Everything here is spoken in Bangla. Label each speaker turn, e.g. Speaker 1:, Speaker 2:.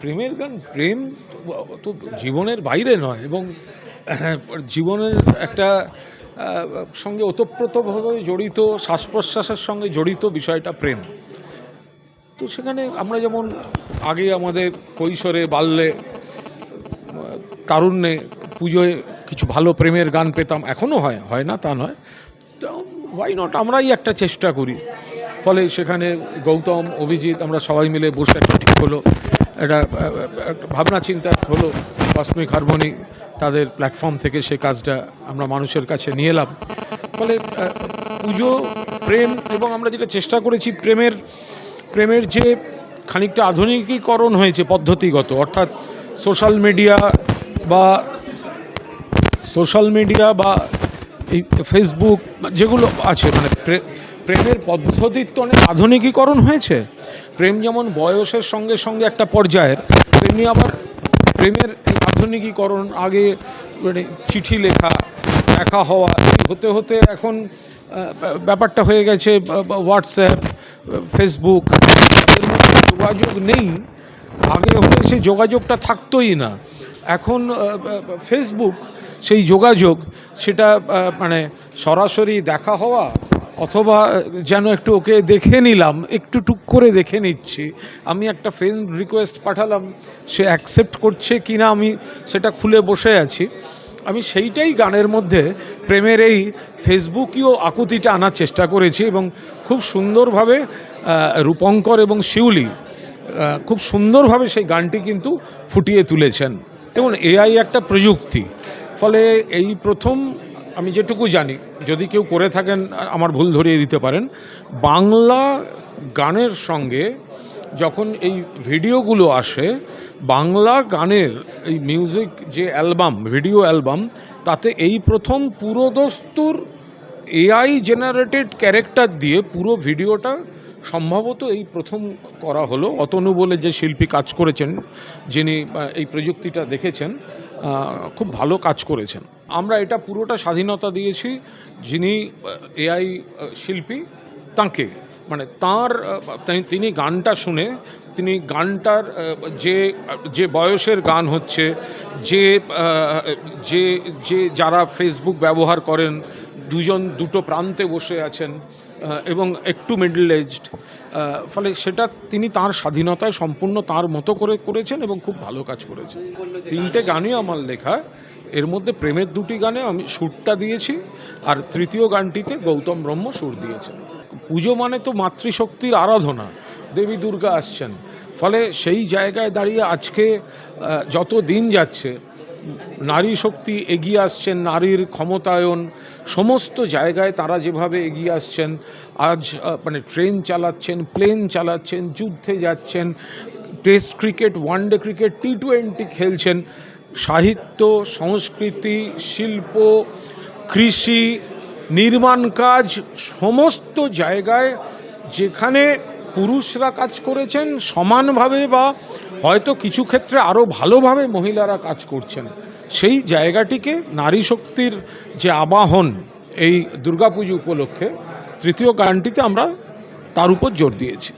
Speaker 1: প্রেমের গান, প্রেম তো জীবনের বাইরে নয় এবং জীবনের একটা সঙ্গে ওতপ্রোতভাবে জড়িত শ্বাস প্রশ্বাসের সঙ্গে জড়িত বিষয়টা প্রেম। তো সেখানে আমরা যেমন আগে আমাদের কৈশোরে, বাল্যে, তারুণ্যে পুজোয় কিছু ভালো প্রেমের গান পেতাম এখনও হয় হয় না তা নয়। তো ওয়াই নট আমরাই একটা চেষ্টা করি। ফলে সেখানে গৌতম, অভিজিৎ, আমরা সবাই মিলে বসে একটা ঠিক হলো। একটা ভাবনা চিন্তা হলো কসমিক হারমোনি তাদের প্ল্যাটফর্ম থেকে সে কাজটা আমরা মানুষের কাছে নিয়ে এলাম। ফলে পুজো, প্রেম এবং আমরা যেটা চেষ্টা করেছি প্রেমের প্রেমের যে খানিকটা আধুনিকীকরণ হয়েছে পদ্ধতিগত, অর্থাৎ সোশ্যাল মিডিয়া বা সোশ্যাল মিডিয়া বা এই ফেসবুক যেগুলো আছে মানে প্রেমের পদ্ধতির তো অনেক আধুনিকীকরণ হয়েছে। প্রেম যেমন বয়সের সঙ্গে সঙ্গে একটা পর্যায়ের, তেমনি আবার প্রেমের আধুনিকীকরণ, আগে মানে চিঠি লেখা, দেখা হওয়া হতে হতে এখন ব্যাপারটা হয়ে গেছে হোয়াটসঅ্যাপ ফেসবুক যোগাযোগ নেই। আগে হলে সেই যোগাযোগটা থাকতোই না। এখন ফেসবুক সেই যোগাযোগ, সেটা মানে সরাসরি দেখা হওয়া অথবা যেন একটু ওকে দেখে নিলাম, একটু টুক করে দেখে নিচ্ছি। আমি একটা ফ্রেন্ড রিকোয়েস্ট পাঠালাম, সে অ্যাকসেপ্ট করছে কি না আমি সেটা খুলে বসে আছি। আমি সেইটাই গানের মধ্যে প্রেমের এই ফেসবুকীয় আকুতিটা আনার চেষ্টা করেছি এবং খুব সুন্দরভাবে রূপঙ্কর এবং শিউলি খুব সুন্দরভাবে সেই গানটি কিন্তু ফুটিয়ে তুলেছেন। এবং এআই একটা প্রযুক্তি, ফলে এই প্রথম আমি যেটুকু জানি, যদি কেউ করে থাকেন, আমার ভুল ধরিয়ে দিতে পারেন, বাংলা গানের সঙ্গে যখন এই ভিডিওগুলো আসে, বাংলা গানের এই মিউজিক যে অ্যালবাম ভিডিও অ্যালবাম, তাতে এই প্রথম পুরোদস্তুর এআই জেনারেটেড ক্যারেক্টার দিয়ে পুরো ভিডিওটা সম্ভবত এই প্রথম করা হলো। অতনু বলে যে শিল্পী কাজ করেছেন, যিনি এই প্রযুক্তিটা দেখেছেন খুব ভালো কাজ করেছেন। আমরা এটা পুরোটা স্বাধীনতা দিয়েছি, যিনি এআই শিল্পী, তাঁকে। মানে তাঁর তিনি গানটা শুনে, তিনি গানটার যে যে বয়সের গান হচ্ছে, যে যে যে যারা ফেসবুক ব্যবহার করেন দুজন দুটো প্রান্তে বসে আছেন এবং একটু মিডল এজড ফলে সেটা তিনি তার স্বাধীনতায় সম্পূর্ণ তার মতো করে করেছেন এবং খুব ভালো কাজ করেছেন। তিনটে গানই আমার লেখা, এর মধ্যে প্রেমের দুটি গানে আমি সুরটা দিয়েছি আর তৃতীয় গানটিতে গৌতম ব্রহ্ম সুর দিয়েছেন। পুজো মানে তো মাতৃশক্তির আরাধনা, দেবী দুর্গা আসছেন। ফলে সেই জায়গায় দাঁড়িয়ে আজকে যত দিন যাচ্ছে নারী শক্তি এগিয়ে আসছেন, নারীর ক্ষমতায়ন, সমস্ত জায়গায় তারা যেভাবে এগিয়ে আসছেন, আজ মানে ট্রেন চালাচ্ছেন, প্লেন চালাচ্ছেন, যুদ্ধে যাচ্ছেন, test cricket one day cricket T twenty খেলছেন, সাহিত্য, সংস্কৃতি, শিল্প, কৃষি, নির্মাণ কাজ, সমস্ত জায়গায় যেখানে পুরুষরা কাজ করেছেন, সমানভাবে বা হয়তো কিছু ক্ষেত্রে আরও ভালোভাবে মহিলারা কাজ করছেন। সেই জায়গাটিকে নারী শক্তির যে আবাহন এই দুর্গাপুজো উপলক্ষে তৃতীয় গানটিতে আমরা তার উপর জোর দিয়েছি।